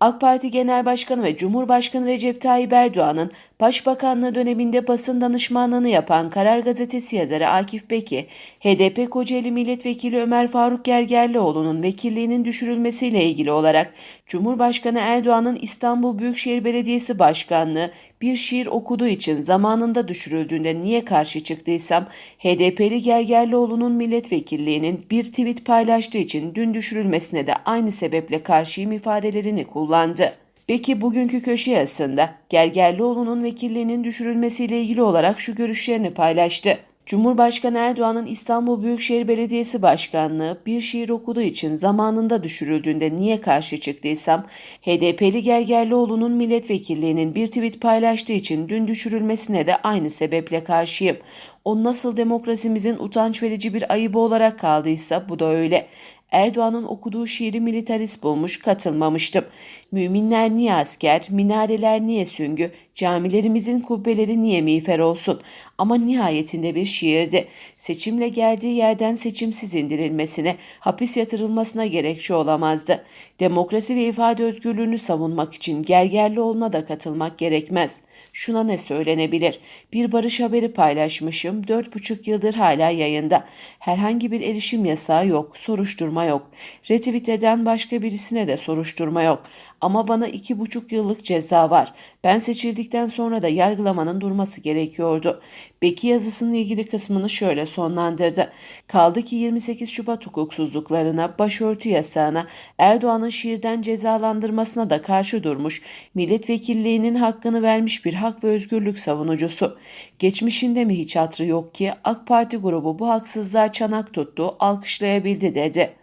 AK Parti Genel Başkanı ve Cumhurbaşkanı Recep Tayyip Erdoğan'ın Başbakanlığı döneminde basın danışmanlığını yapan Karar Gazetesi yazarı Akif Beki, HDP Kocaeli Milletvekili Ömer Faruk Gergerlioğlu'nun vekilliğinin düşürülmesiyle ilgili olarak Cumhurbaşkanı Erdoğan'ın İstanbul Büyükşehir Belediyesi Başkanlığı bir şiir okuduğu için zamanında düşürüldüğünde niye karşı çıktıysam HDP'li Gergerlioğlu'nun milletvekilliğinin bir tweet paylaştığı için dün düşürülmesine de aynı sebeple karşıyım ifadelerini kullandı. Peki bugünkü köşe yazısında Gergerlioğlu'nun vekilliğinin düşürülmesiyle ilgili olarak şu görüşlerini paylaştı. Cumhurbaşkanı Erdoğan'ın İstanbul Büyükşehir Belediyesi Başkanlığı bir şiir okuduğu için zamanında düşürüldüğünde niye karşı çıktıysam, HDP'li Gergerlioğlu'nun milletvekilliğinin bir tweet paylaştığı için dün düşürülmesine de aynı sebeple karşıyım. O nasıl demokrasimizin utanç verici bir ayıbı olarak kaldıysa bu da öyle. Erdoğan'ın okuduğu şiiri militarist bulmuş, katılmamıştım. Müminler niye asker, minareler niye süngü, camilerimizin kubbeleri niye miğfer olsun? Ama nihayetinde bir şiirdi. Seçimle geldiği yerden seçimsiz indirilmesine, hapis yatırılmasına gerekçe olamazdı. Demokrasi ve ifade özgürlüğünü savunmak için Gergerlioğlu'na da katılmak gerekmez. Şuna ne söylenebilir? Bir barış haberi paylaşmışım, dört buçuk yıldır hala yayında. Herhangi bir erişim yasağı yok, soruşturma yok. Retweet eden başka birisine de soruşturma yok. Ama bana iki buçuk yıllık ceza var. Ben seçildikten sonra da yargılamanın durması gerekiyordu. Beki yazısının ilgili kısmını şöyle sonlandırdı. Kaldı ki 28 Şubat hukuksuzluklarına, başörtü yasağına, Erdoğan'ın şiirden cezalandırmasına da karşı durmuş, milletvekilliğinin hakkını vermiş bir hak ve özgürlük savunucusu. Geçmişinde mi hiç hatrı yok ki AK Parti grubu bu haksızlığa çanak tuttu, alkışlayabildi dedi.